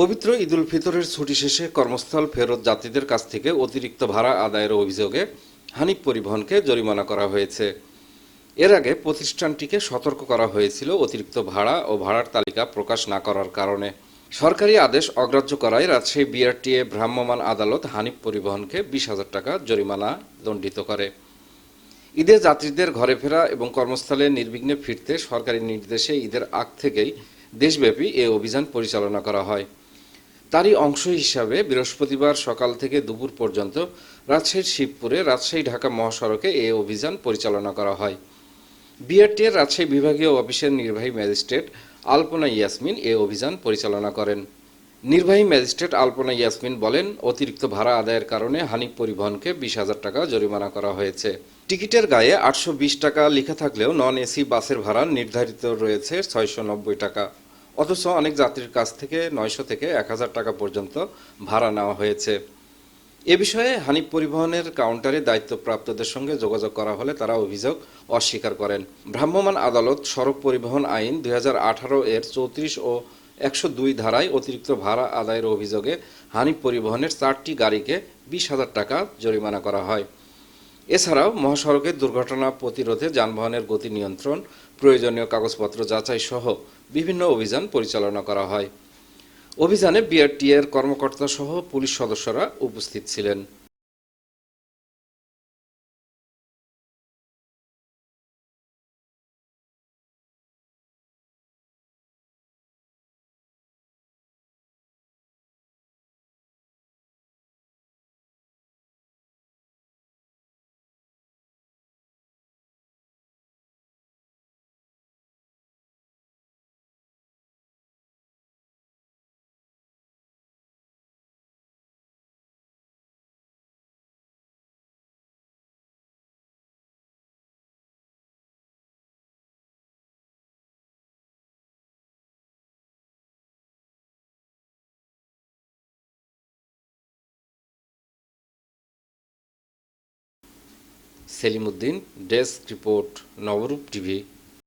পবিত্র ঈদুল ফিতরের ছুটি শেষে কর্মস্থল ফেরত যাত্রীদের কাছ থেকে অতিরিক্ত ভাড়া আদায়ের অভিযোগে হানিফ পরিবহনকে জরিমানা করা হয়েছে। এর আগে প্রতিষ্ঠানটিকে সতর্ক করা হয়েছিল অতিরিক্ত ভাড়া ও ভাড়ার তালিকা প্রকাশ না করার কারণে। সরকারি আদেশ অগ্রাহ্য করায় রাজশাহী বিআরটিএ ভ্রাম্যমাণ আদালত হানিফ পরিবহনকে বিশ হাজার টাকা জরিমানা দণ্ডিত করে। ঈদে যাত্রীদের ঘরে ফেরা এবং কর্মস্থলে নির্বিঘ্নে ফিরতে সরকারি নির্দেশে ঈদের আগ থেকেই দেশব্যাপী এ অভিযান পরিচালনা করা হয়। তারই অংশ হিসাবে বৃহস্পতিবার সকাল থেকে দুপুর পর্যন্ত রাজশাহীর শিবপুরে রাজশাহী ঢাকা মহাসড়কে এ অভিযান পরিচালনা করা হয়। বিআরটিএর রাজশাহী বিভাগীয় অফিসের নির্বাহী ম্যাজিস্ট্রেট আলপনা ইয়াসমিন এ অভিযান পরিচালনা করেন। নির্বাহী ম্যাজিস্ট্রেট আলপনা ইয়াসমিন বলেন, অতিরিক্ত ভাড়া আদায়ের কারণে হানিফ পরিবহনকে বিশ হাজার টাকা জরিমানা করা হয়েছে। টিকিটের গায়ে আটশো বিশ টাকা লেখা থাকলেও নন এসি বাসের ভাড়া নির্ধারিত রয়েছে ছয়শো নব্বই টাকা। অথচ অনেক যাত্রীর কাছ থেকে নয়শো থেকে এক হাজার টাকা পর্যন্ত ভাড়া নেওয়া হয়েছে। এ বিষয়ে হানিফ পরিবহনের কাউন্টারে দায়িত্বপ্রাপ্তদের সঙ্গে যোগাযোগ করা হলে তারা অভিযোগ অস্বীকার করেন। ভ্রাম্যমাণ আদালত সড়ক পরিবহন আইন দুই হাজার আঠারো এর চৌত্রিশ ও একশো দুই ধারায় অতিরিক্ত ভাড়া আদায়ের অভিযোগে হানিফ পরিবহনের চারটি গাড়িকে বিশ হাজার টাকা জরিমানা করা হয়। এছাড়াও মহাসড়কে দুর্ঘটনা প্রতিরোধে যানবাহনের গতি নিয়ন্ত্রণ, প্রয়োজনীয় কাগজপত্র যাচাই সহ বিভিন্ন অভিযান পরিচালনা করা হয়। অভিযানে বিআরটিএর কর্মকর্তা সহ পুলিশ সদস্যরা উপস্থিত ছিলেন। Selimuddin desk report Nabarup TV.